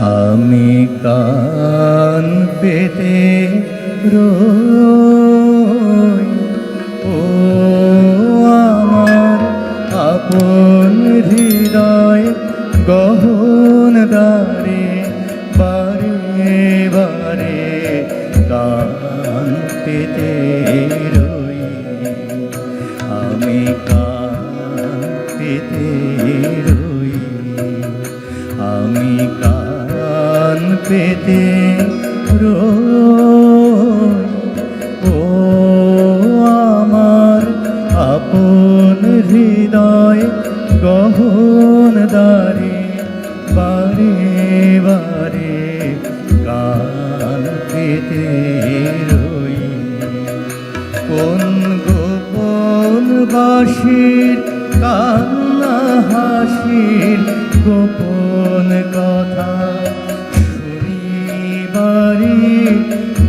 আমি কান পেতে রই। ও আমার আপন হৃদয় গহন দারে বারে বারে কান পেতে রই। আমি কান পেতে রই। আমি কান পেতে ও আমার আপন হৃদয় গহন দারে বারে বারে কান পেতে রই। কোন গোপন বাসির কান্না হাসির গোপন কথা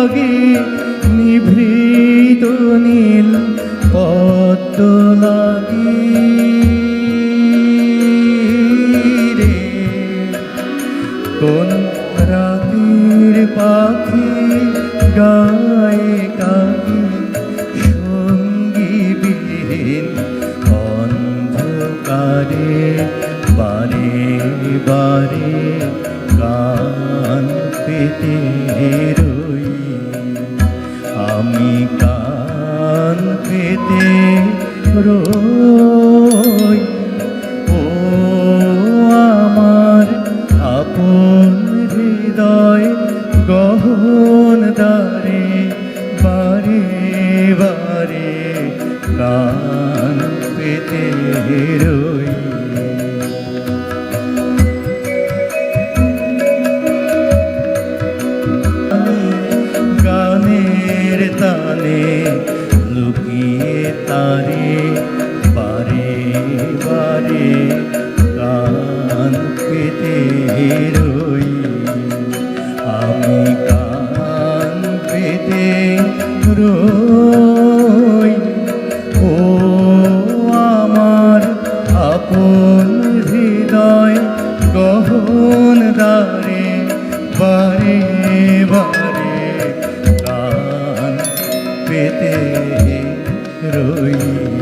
বিভাগী নিভৃত নীল পদ্ম লাগি। রে, কোন রাতের পাখি গায়ে কাকি সঙ্গী বিহীন অন্ধকারে, বারে বারে গান পেতে পেতে রই। ও আমার আপন হৃদয় গহন দারে বারে বারে কান পেতে রই। গানের লুকিয়ে তারে বারে গান পেতে রই